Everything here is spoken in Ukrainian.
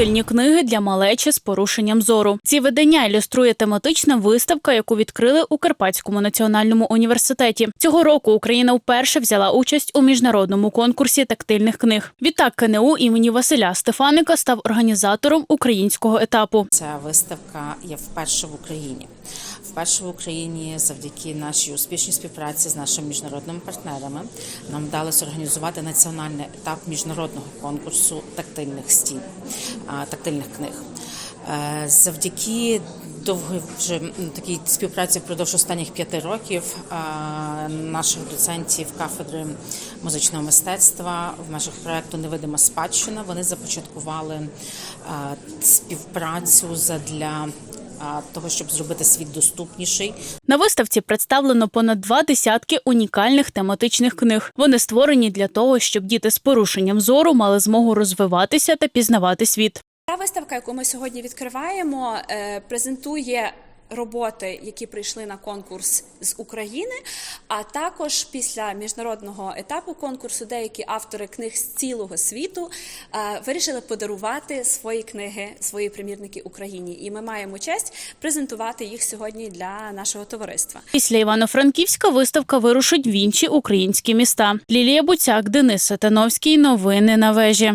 тактильні книги для малечі з порушенням зору. Ці видання ілюструє тематична виставка, яку відкрили у Карпатському національному університеті. Цього року Україна вперше взяла участь у міжнародному конкурсі тактильних книг. Відтак КНУ імені Василя Стефаника став організатором українського етапу. Ця виставка є вперше в Україні. Вперше в Україні завдяки нашій успішній співпраці з нашими міжнародними партнерами нам вдалося організувати національний етап міжнародного конкурсу тактильних стін, тактильних книг. Е, Завдяки довгої вже такій співпраці впродовж останніх п'яти років наших доцентів кафедри музичного мистецтва в межах проекту Невидима спадщина вони започаткували співпрацю задля а, того, щоб зробити світ доступніший На виставці представлено понад два десятки унікальних тематичних книг. Вони створені для того, щоб діти з порушенням зору мали змогу розвиватися та пізнавати світ. Та виставка, яку ми сьогодні відкриваємо, е, презентує роботи, які прийшли на конкурс з України. А також після міжнародного етапу конкурсу деякі автори книг з цілого світу е, вирішили подарувати свої книги, свої примірники Україні. І ми маємо честь презентувати їх сьогодні для нашого товариства. Після Івано-Франківська виставка вирушить в інші українські міста. Лілія Буцяк, Денис Сатановський. Новини на вежі.